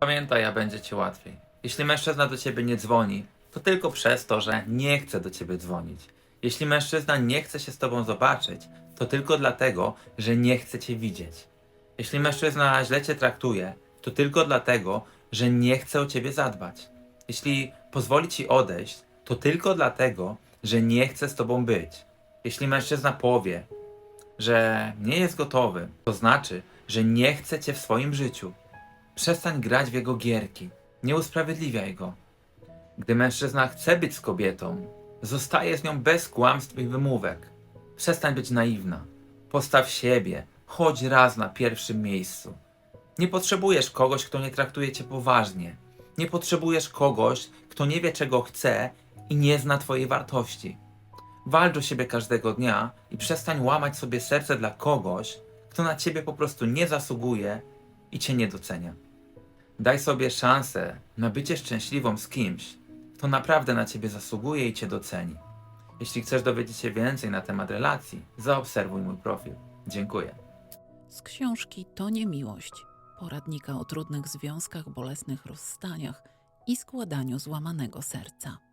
Pamiętaj, a będzie ci łatwiej. Jeśli mężczyzna do ciebie nie dzwoni, to tylko przez to, że nie chce do ciebie dzwonić. Jeśli mężczyzna nie chce się z tobą zobaczyć, to tylko dlatego, że nie chce cię widzieć. Jeśli mężczyzna źle cię traktuje, to tylko dlatego, że nie chce o ciebie zadbać. Jeśli pozwoli ci odejść, to tylko dlatego, że nie chce z tobą być. Jeśli mężczyzna powie, że nie jest gotowy, to znaczy, że nie chce cię w swoim życiu. Przestań grać w jego gierki. Nie usprawiedliwiaj go. Gdy mężczyzna chce być z kobietą, zostaje z nią bez kłamstw i wymówek. Przestań być naiwna. Postaw siebie, chodź raz na pierwszym miejscu. Nie potrzebujesz kogoś, kto nie traktuje cię poważnie. Nie potrzebujesz kogoś, kto nie wie czego chce i nie zna twojej wartości. Walcz o siebie każdego dnia i przestań łamać sobie serce dla kogoś, kto na ciebie po prostu nie zasługuje i cię nie docenia. Daj sobie szansę na bycie szczęśliwą z kimś, kto naprawdę na ciebie zasługuje i cię doceni. Jeśli chcesz dowiedzieć się więcej na temat relacji, zaobserwuj mój profil. Dziękuję. Z książki To nie miłość. Poradnika o trudnych związkach, bolesnych rozstaniach i składaniu złamanego serca.